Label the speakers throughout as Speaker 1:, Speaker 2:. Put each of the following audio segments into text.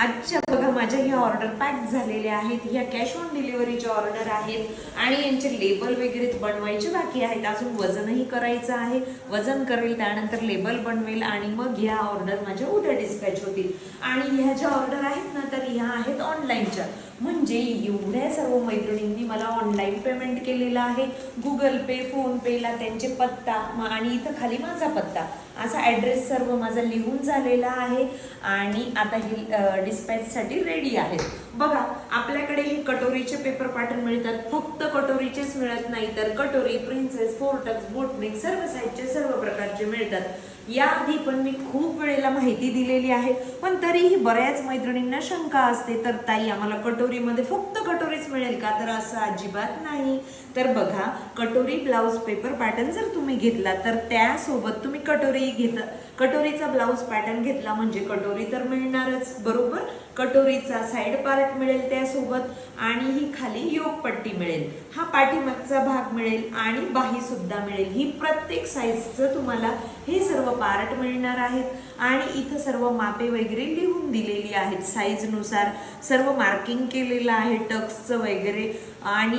Speaker 1: आजच्या बघा माझ्या ह्या ऑर्डर पॅक झालेल्या आहेत. ह्या कॅश ऑन डिलिव्हरीच्या ऑर्डर आहेत. आणि यांचे लेबल वगैरे बनवायचे बाकी आहेत. अजून वजनही करायचं आहे. वजन करेल त्यानंतर लेबल बनवेल आणि मग ह्या ऑर्डर माझ्या उद्या डिस्पॅच होतील. आणि ह्या ज्या ऑर्डर आहेत ना तर ह्या आहेत ऑनलाईनच्या म्हणजे एवढ्या सर्व मैत्रिणींनी मला ऑनलाईन पेमेंट केलेलं आहे. गुगल पे फोनपेला त्यांचे पत्ता आणि इथं खाली माझा पत्ता. असा ॲड्रेस सर्व माझा लिहून झालेला आहे. आणि आता ही डिस्पॅचसाठी रेडी आहेत. बघा आपल्याकडे हे कटोरीचे पेपर पॅटर्न मिळतात. फक्त कटोरीचेच मिळत नाही तर कटोरी प्रिन्सेस फोर्टक्स बोटनिक सर्व साईजचे सर्व प्रकारचे मिळतात. याआधी पण मी खूप वेळेला माहिती दिलेली आहे पण तरीही बऱ्याच मैत्रिणींना शंका असते तर ताई आम्हाला कटोरीमध्ये फक्त कटोरीच मिळेल का? तर असं अजिबात नाही. तर बघा कटोरी ब्लाऊज पेपर पॅटर्न जर तुम्ही घेतला तर त्यासोबत तुम्ही कटोरी घेता. कटोरीचा ब्लाऊज पॅटर्न घेतला म्हणजे कटोरी तर मिळणारच बरोबर? कटोरीचा साईड पार्ट मिळेल त्यासोबत आणि ही खाली योगपट्टी मिळेल. हा पाठीमागचा भाग मिळेल आणि बाही सुद्धा मिळेल. ही प्रत्येक साईजचं तुम्हाला हे सर्व पार्ट मिळणार आहेत. आणि इथं सर्व मापे वगैरे लिहून दिलेली आहेत साईजनुसार सर्व मार्किंग केलेलं आहे टक्सचं वगैरे. आणि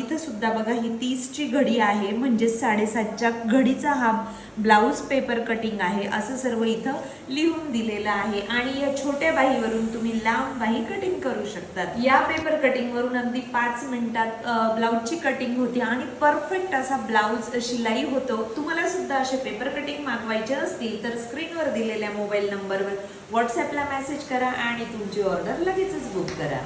Speaker 1: इथं सुद्धा बघा ही तीसची घडी आहे. म्हणजे साडेसातच्या घडीचा हा ब्लाऊज पेपर कटिंग आहे. असं सर्व इथं लिहून दिलेलं आहे. आणि या छोट्या करून तुम्ही लांब बाही कटिंग करू शकतात. या पेपर कटिंग वरून अगदी पाच मिनिटात ब्लाऊजची कटिंग होती आणि परफेक्ट असा ब्लाऊज शिलाई होतो. तुम्हाला सुद्धा असे पेपर कटिंग मागवायचे असतील तर स्क्रीनवर दिलेल्या मोबाईल नंबरवर व्हॉट्सॲपला मेसेज करा आणि तुमची ऑर्डर लगेचच बुक करा.